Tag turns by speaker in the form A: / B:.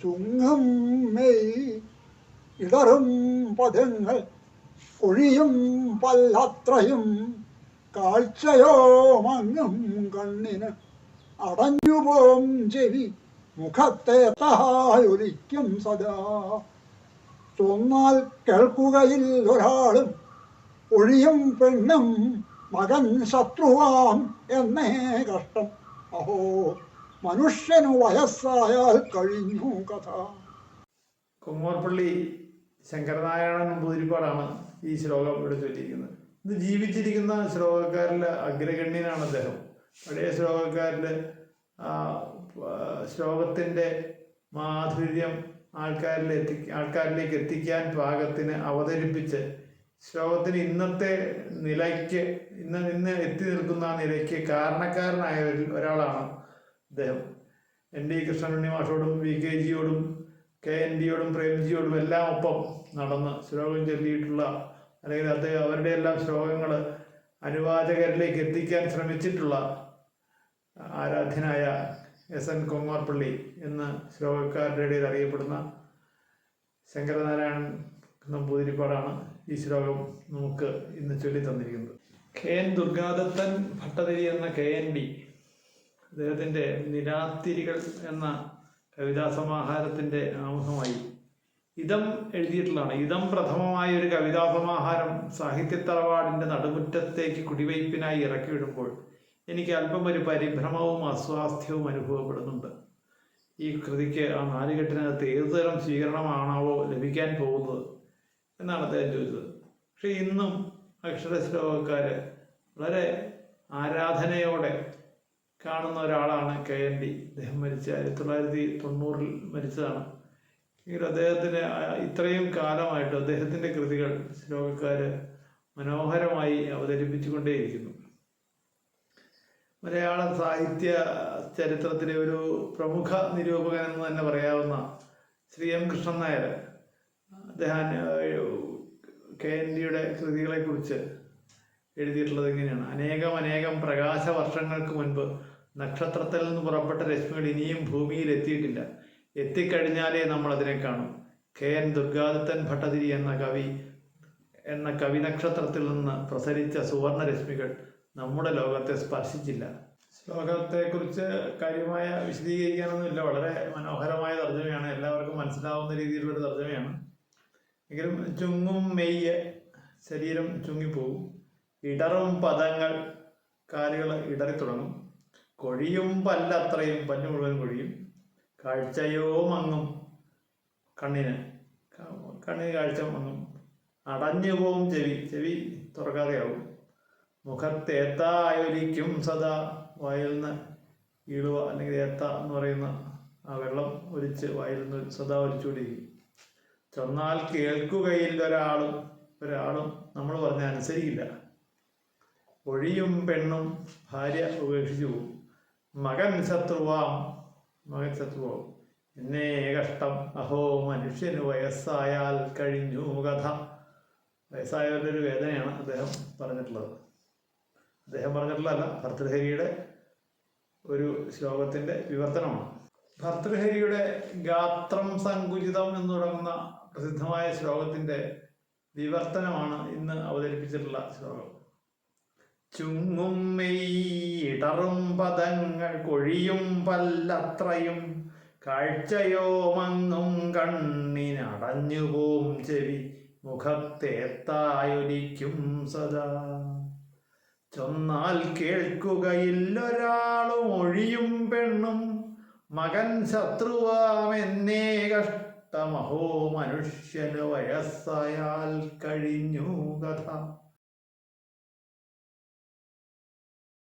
A: ചുങ്ങും May ഇടറും പദങ്ങൾ ഒഴിയും പല്ലത്രയും കാഴ്ചയോ മങ്ങും കണ്ണിന് അടഞ്ഞുപോം ചെവി മുഖത്തെ തായൊലിക്കും സദാ. ചൊന്നാൽ കേൾക്കുകയിൽ ഒരാളും ഒഴിയും പെണ്ണും മകൻ ശത്രുവാം എന്നേ കഷ്ടം. അഹോ മനുഷ്യനു വയസ്സായാൽ കഴിഞ്ഞു കഥ.
B: കുമ്മോർപ്പള്ളി ശങ്കരനാരായണൻ നമ്പൂതിരിപ്പാടാണ് ഈ ശ്ലോകം ഇവിടെ ചൊല്ലിയിരിക്കുന്നത്. ഇത് ജീവിച്ചിരിക്കുന്ന ശ്ലോകക്കാരിൽ അഗ്രഗണ്യനാണ് അദ്ദേഹം. പഴയ ശ്ലോകക്കാരിൽ ശ്ലോകത്തിന്റെ മാധുര്യം ആൾക്കാരിൽ എത്തി ആൾക്കാരിലേക്ക് എത്തിക്കാൻ പാകത്തിന് അവതരിപ്പിച്ച് ശ്ലോകത്തിന് ഇന്നത്തെ നിലയ്ക്ക് ഇന്ന് ഇന്ന് എത്തി നിൽക്കുന്ന ആ നിലയ്ക്ക് കാരണക്കാരനായ ഒരു- ഒരാളാണ് അദ്ദേഹം. എൻ ഡി കൃഷ്ണനുണ്ണി മാഷോടും വി കെ ജിയോടും കെ എൻ ഡിയോടും പ്രേംജിയോടും എല്ലാം ഒപ്പം നടന്ന് ശ്ലോകം ചൊല്ലിയിട്ടുള്ള അല്ലെങ്കിൽ അദ്ദേഹം അവരുടെ എല്ലാം ശ്ലോകങ്ങൾ അനുവാചകരിലേക്ക് എത്തിക്കാൻ ശ്രമിച്ചിട്ടുള്ള ആരാധ്യനായ എസ് എൻ കൊങ്ങോർപ്പള്ളി എന്ന് ശ്ലോകക്കാരുടെ ഇടയിൽ അറിയപ്പെടുന്ന ശങ്കരനാരായണൻ നമ്പൂതിരിപ്പാടാണ് ഈ ശ്ലോകം നമുക്ക് ഇന്ന് ചൊല്ലി തന്നിരിക്കുന്നത് കെ എൻ ദുർഗാദത്തൻ ഭട്ടതിരി എന്ന കെ എൻ ഡി അദ്ദേഹത്തിന്റെ നിരാത്തിരികൾ എന്ന കവിതാ സമാഹാരത്തിന്റെ ആമുഖമായി ഇതം എഴുതിയിട്ടുള്ളതാണ്. ഇതം പ്രഥമമായ ഒരു കവിതാ സമാഹാരം സാഹിത്യത്തറവാടിന്റെ നടുമുറ്റത്തേക്ക് കുടിവയ്പ്പിനായി ഇറക്കി വിടുമ്പോൾ എനിക്ക് അല്പം ഒരു പരിഭ്രമവും അസ്വാസ്ഥ്യവും അനുഭവപ്പെടുന്നുണ്ട്. ഈ കൃതിക്ക് ആ നാലുകെട്ടിനകത്ത് ഏതുതരം സ്വീകരണമാണാവോ ലഭിക്കാൻ പോകുന്നത് എന്നാണ് അദ്ദേഹം ചോദിച്ചത്. പക്ഷെ ഇന്നും അക്ഷരശ്ലോകക്കാർ വളരെ ആരാധനയോടെ കാണുന്ന ഒരാളാണ് കെ എൻ ഡി. അദ്ദേഹം മരിച്ച ആയിരത്തി തൊള്ളായിരത്തി തൊണ്ണൂറിൽ മരിച്ചതാണ്. എങ്കിലും അദ്ദേഹത്തിന് ഇത്രയും കാലമായിട്ട് അദ്ദേഹത്തിന്റെ കൃതികൾ ലോകക്കാർ മനോഹരമായി അവതരിപ്പിച്ചുകൊണ്ടേയിരിക്കുന്നു. മലയാള സാഹിത്യ ചരിത്രത്തിലെ ഒരു പ്രമുഖ നിരൂപകൻ എന്ന് തന്നെ പറയാവുന്ന ശ്രീ എം കൃഷ്ണൻ നായർ അദ്ദേഹം കെ എൻ ഡിയുടെ കൃതികളെക്കുറിച്ച് എഴുതിയിട്ടുള്ളത് ഇങ്ങനെയാണ്. അനേകം അനേകം പ്രകാശ വർഷങ്ങൾക്ക് മുൻപ് നക്ഷത്രത്തിൽ നിന്ന് പുറപ്പെട്ട രശ്മികൾ ഇനിയും ഭൂമിയിൽ എത്തിയിട്ടില്ല എത്തിക്കഴിഞ്ഞാലേ നമ്മൾ അതിനെ കാണും. കെ എൻ ദുർഗാദിത്തൻ ഭട്ടതിരി എന്ന കവി എന്ന കവി നക്ഷത്രത്തിൽ നിന്ന് പ്രസരിച്ച സുവർണ രശ്മികൾ നമ്മുടെ ലോകത്തെ സ്പർശിച്ചില്ല. ശ്ലോകത്തെക്കുറിച്ച് കാര്യമായ വിശദീകരിക്കാനൊന്നുമില്ല. വളരെ മനോഹരമായ തർജമയാണ്. എല്ലാവർക്കും മനസ്സിലാവുന്ന രീതിയിലുള്ളൊരു തർജമയാണ്. എങ്കിലും ചുങ്ങും മെയ്യ് ശരീരം ചുങ്ങിപ്പോവും ഇടറും പദങ്ങൾ കാലുകൾ ഇടറി തുടങ്ങും കൊഴിയും പല്ലത്രയും പല്ല് മുഴുവൻ കൊഴിയും. കാഴ്ചയോ മങ്ങും. കണ്ണിന്. കണ്ണിന് കാഴ്ച മങ്ങും. അടഞ്ഞു പോവും ചെവി. ചെവി തുറക്കാതെയാവും. മുഖത്തേത്തായൊലിക്കും സദാ. വായിൽ നിന്ന് ഈളുവ അല്ലെങ്കിൽ ഏത്ത എന്ന് പറയുന്ന ആ വെള്ളം ഒലിച്ച് വായിൽ നിന്ന് സദാ ഒലിച്ചുകൊണ്ടിരിക്കും. ചെന്നാൽ കേൾക്കുകയില്ല ഒരാളും ഒരാളും നമ്മൾ പറഞ്ഞ അനുസരിക്കില്ല. ഒഴിയും പെണ്ണും ഭാര്യ ഉപേക്ഷിച്ചു പോകും. മകൻ ശത്രുവാം. മകൻ ശത്രുവാം. എന്നെ കഷ്ടം. അഹോ മനുഷ്യന് വയസ്സായാൽ കഴിഞ്ഞു കഥ. വയസ്സായവരുടെ ഒരു വേദനയാണ് അദ്ദേഹം പറഞ്ഞിട്ടുള്ളത്. അദ്ദേഹം പറഞ്ഞിട്ടുള്ളതല്ല ഭർത്തൃഹരിയുടെ ഒരു ശ്ലോകത്തിന്റെ വിവർത്തനമാണ്. ഭർത്തൃഹരിയുടെ ഗാത്രം സങ്കുചിതം എന്ന് തുടങ്ങുന്ന പ്രസിദ്ധമായ ശ്ലോകത്തിന്റെ വിവർത്തനമാണ് ഇന്ന് അവതരിപ്പിച്ചിട്ടുള്ള ശ്ലോകം. ചുങ്ങും മെയ്യിടറും പദങ്ങൾ കൊഴിയും പല്ലത്രയും കാഴ്ചയോ മങ്ങും കണ്ണിനടഞ്ഞുപോം ചെവി മുഖത്തേത്തായൊലിക്കും സദാ. ചൊന്നാൽ കേൾക്കുകയില്ലൊരാളും ഒഴിയും പെണ്ണും മകൻ ശത്രുവാമെന്നേ കഷ്ടമഹോ മനുഷ്യന് വയസ്സായാൽ കഴിഞ്ഞു കഥ.